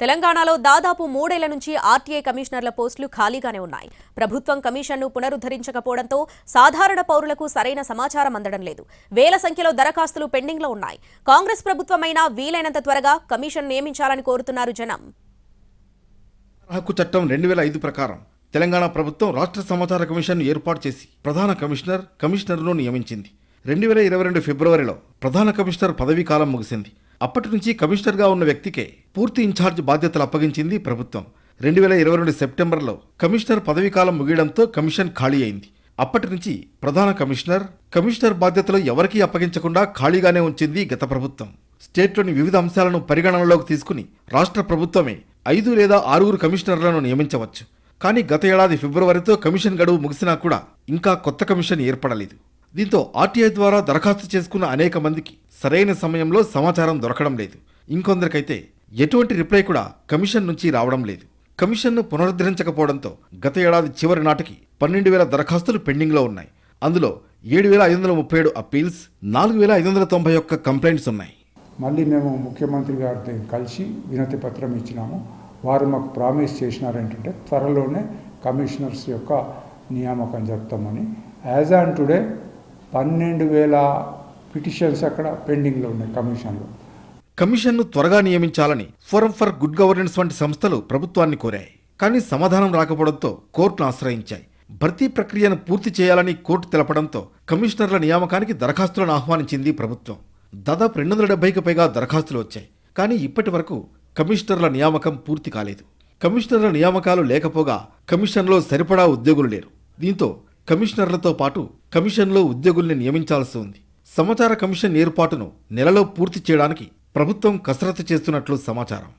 తెలంగాణలో దాదాపు మూడేళ్ళ నుంచి ఆర్టీఐ కమిషనర్ల పోస్టులు ఖాళీగానే ఉన్నాయి. ప్రభుత్వం కమిషన్ను పునరుద్ధరించకపోవడంతో సాధారణ పౌరులకు సరైన సమాచారం అందడం లేదు. వేల సంఖ్యలో దరఖాస్తులు పెండింగ్లో ఉన్నాయి. కాంగ్రెస్ ప్రభుత్వమైనా వీలైనంత త్వరగా కమిషన్ నియమించాలని కోరుతున్నారు జనం. హక్కు చట్టం రెండు వేల ఐదు ప్రకారం తెలంగాణ ప్రభుత్వం రాష్ట్ర సమాచార కమిషన్ ఏర్పాటు చేసి ప్రధాన కమిషనర్ కమిషనర్ను నియమించింది. రెండు వేల ఇరవై రెండు ఫిబ్రవరిలో ప్రధాన కమిషనర్ పదవీ కాలం ముగిసింది. అప్పటి నుంచి కమిషనర్గా ఉన్న వ్యక్తికే పూర్తి ఇన్ఛార్జ్ బాధ్యతలు అప్పగించింది ప్రభుత్వం. రెండు వేల ఇరవై రెండు సెప్టెంబర్లో కమిషనర్ పదవీకాలం ముగియడంతో కమిషన్ ఖాళీ అయింది. అప్పటి నుంచి ప్రధాన కమిషనర్ కమిషనర్ బాధ్యతలు ఎవరికీ అప్పగించకుండా ఖాళీగానే ఉంచింది గత ప్రభుత్వం. స్టేట్లోని వివిధ అంశాలను పరిగణనలోకి తీసుకుని రాష్ట్ర ప్రభుత్వమే ఐదు లేదా ఆరుగురు కమిషనర్లను నియమించవచ్చు. కానీ గత ఏడాది ఫిబ్రవరితో కమిషన్ గడువు ముగిసినా కూడా ఇంకా కొత్త కమిషన్ ఏర్పడలేదు. దీంతో ఆర్టీఐ ద్వారా దరఖాస్తు చేసుకున్న అనేక మందికి సరైన సమయంలో సమాచారం దొరకడం లేదు. ఇంకొందరికైతే ఎటువంటి రిప్లై కూడా కమిషన్ నుంచి రావడం లేదు. కమిషన్ను పునరుద్ధరించకపోవడంతో గత ఏడాది చివరి నాటికి పన్నెండు వేల దరఖాస్తులు పెండింగ్లో ఉన్నాయి. అందులో ఏడు వేల ఐదు వందల ముప్పై ఏడు అప్పీల్స్ నాలుగు వేల ఐదు వందల తొంభై ఒక్క కంప్లైంట్స్ ఉన్నాయి. మళ్ళీ మేము ముఖ్యమంత్రి గారితో కలిసి వినతి పత్రం ఇచ్చినాము. వారు మాకు ప్రామిస్ చేసినారు ఏంటంటే త్వరలోనే కమిషనర్స్ యొక్క నియామకం జరుపుతామని. యాజ్ ఆన్ టుడే పన్నెండు వేల పిటిషన్స్ అక్కడ పెండింగ్లో ఉన్నాయి కమిషన్లో. కమిషన్ను త్వరగా నియమించాలని ఫోరం ఫర్ గుడ్ గవర్నెన్స్ వంటి సంస్థలు ప్రభుత్వాన్ని కోరాయి. కానీ సమాధానం రాకపోవడంతో కోర్టును ఆశ్రయించాయి. భర్తీ ప్రక్రియను పూర్తి చేయాలని కోర్టు తెలపడంతో కమిషనర్ల నియామకానికి దరఖాస్తులను ఆహ్వానించింది ప్రభుత్వం. దాదాపు రెండు వందల డెబ్బైకి పైగా దరఖాస్తులు వచ్చాయి. కానీ ఇప్పటి వరకు కమిషనర్ల నియామకం పూర్తి కాలేదు. కమిషనర్ల నియామకాలు లేకపోగా కమిషన్లో సరిపడా ఉద్యోగులు లేరు. దీంతో కమిషనర్లతో పాటు కమిషన్లో ఉద్యోగుల్ని నియమించాల్సి ఉంది. సమాచార కమిషన్ ఏర్పాటును నెలలో పూర్తి చేయడానికి ప్రభుత్వం కసరత్తు చేస్తున్నట్లు సమాచారం.